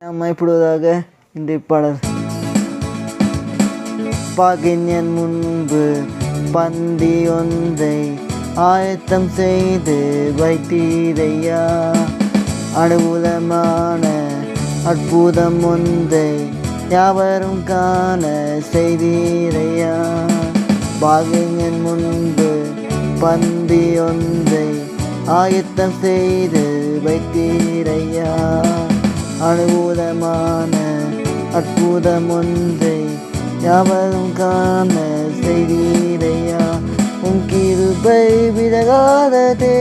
நாம் மயப்படுவதாக இன்றைய பாடல். பகைஞன் முன்பு பந்தி ஒன்றை ஆயத்தம் செய்து வைத்தீரையா? அனுகூலமான அற்புதம் ஒன்றை யாவரும் காண செய்தீரையா? பகைஞன் முன்பு பந்தி ஒன்றை ஆயத்தம் செய்து வைத்தீரையா? அனுகூல அற்புதம் ஒன்றை யாவரும் காண செய்தீரையா உன் கிருபை விலகாததே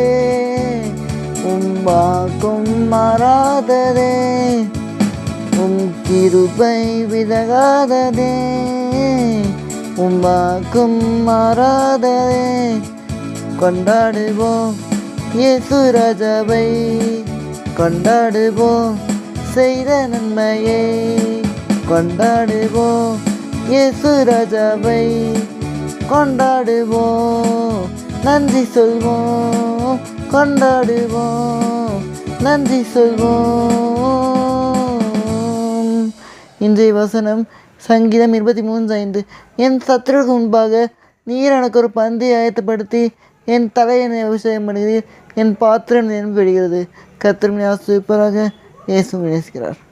உம் வாக்கும் மாறாததே உன் கிருபை விலகாததே உம் வாக்கும் மாறாததே. கொண்டாடுவோம் இயேசு ராஜாவை கொண்டாடுவோம் செய்த நன்மையை. கொண்டாடுவோம். இயேசு ராஜாவை கொண்டாடுவோம். நன்றி சொல்வோம். கொண்டாடுவோம். நன்றி சொல்வோம். இன்றைய வசனம் சங்கீதம் இருபத்தி மூன்று ஐந்து. என் சத்துருக்கு முன்பாக நீர் எனக்கு ஒரு பந்தை ஆயத்தப்படுத்தி என் தலையனை அபிஷேகம் பண்ணுகிறீர் என் பாத்திரம் நினைவு விடுகிறது. கத்திரமணி ஆசிரியப்பராக இயேசு நேசிக்கிறார்